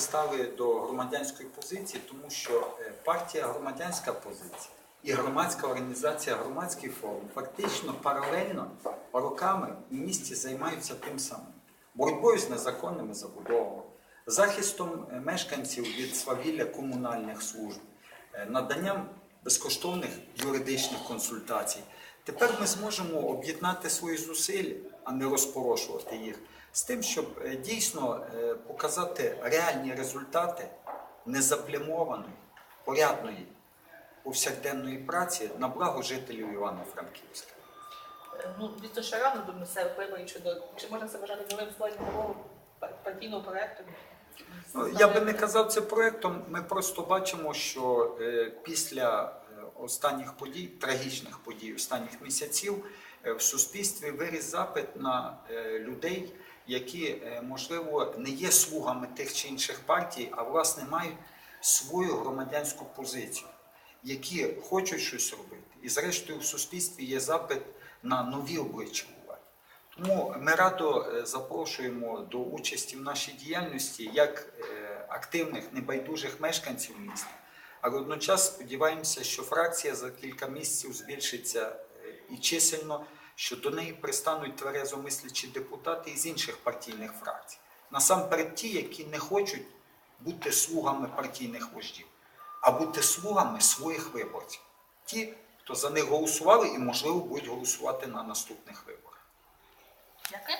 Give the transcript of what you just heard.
пристали до громадянської позиції, тому що е, партія громадянська позиція і громадська організація громадський форум фактично паралельно роками в місті займаються тим самим боротьбою з незаконними забудовами, захистом е, мешканців від свавілля комунальних служб, е, наданням безкоштовних юридичних консультацій. Тепер ми зможемо об'єднати свої зусилля, а не розпорошувати їх, з тим, щоб е, дійсно е, показати реальні результати незаплямованої, порядної повсякденної праці на благо жителів Івано-Франківська. Е, Ну, дійсно ще рано до місцевих виборів щодо чи можна це вважати новим нового партійного проекту? Ну, Я би не казав це проектом. Ми просто бачимо, що е, після останніх подій, трагічних подій останніх місяців, е, в суспільстві виріс запит на е, людей, які, е, можливо, не є слугами тих чи інших партій, а власне мають свою громадянську позицію, які хочуть щось робити. І зрештою в суспільстві є запит на нові обличчя. Тому ми радо запрошуємо до участі в нашій діяльності як активних, небайдужих мешканців міста, але одночас сподіваємося, що фракція за кілька місяців збільшиться е, і чисельно, що до неї пристануть тверезо мислячі депутати із інших партійних фракцій. Насамперед ті, які не хочуть бути слугами партійних вождів, а бути слугами своїх виборців. Ті, хто за них голосували і, можливо, будуть голосувати на наступних виборах. Дякую.